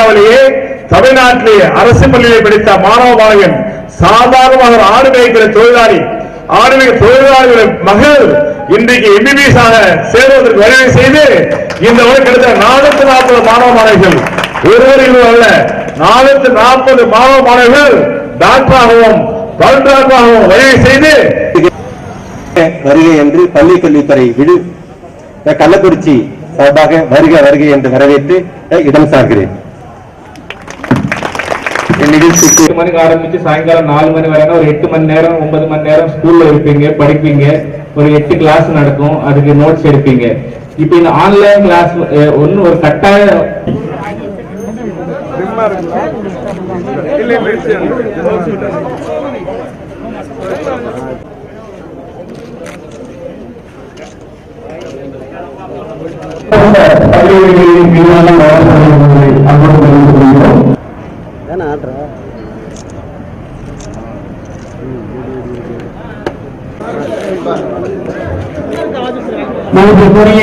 இந்தியாவிலேயே தமிழ்நாட்டிலேயே அரசு பள்ளியை படித்த மாணவ மாணவன் சாதாரணமாக ஆடு மேய்க்கிற தொழிலாளி ஆடு மேய்க்கிற தொழிலாளிகளின் மகள் இன்றைக்கு எம்பிபிஎஸ் ஆக சேருவதற்கு வழிவகை செய்து இந்த வரை கிடைத்த நானூத்தி நாற்பது மாணவ மாணவிகள் ஒருவர் அல்ல நானூத்தி நாற்பது மாணவ மாணவிகள் டாக்டராகவும் பல்டாக்டராகவும் வழிவகை செய்து வருகை என்று பள்ளி கல்வித்துறை விடு கள்ளக்குறிச்சி சார்பாக வருக வருகை என்று வரவேற்று இடம் சார்கிறேன். இந்நிகழ்ச்சிக்கு எட்டு மணிக்கு ஆரம்பிச்சு சாயங்காலம் நாலு மணி வரைக்கும் ஒரு எட்டு மணி நேரம் ஒன்பது மணி நேரம் ஸ்கூல்ல இருப்பீங்க படிப்பீங்க. ஒரு எட்டு கிளாஸ் நடக்கும் அதுக்கு நோட்ஸ் எடுப்பீங்க. இப்போ இந்த ஆன்லைன் கிளாஸ் ஒன்னு ஒரு கட்டாய பள்ளிகளின் மீதான வழக்குகளை அனுமதிக்கிறோம் ஏன்னா ஆடுற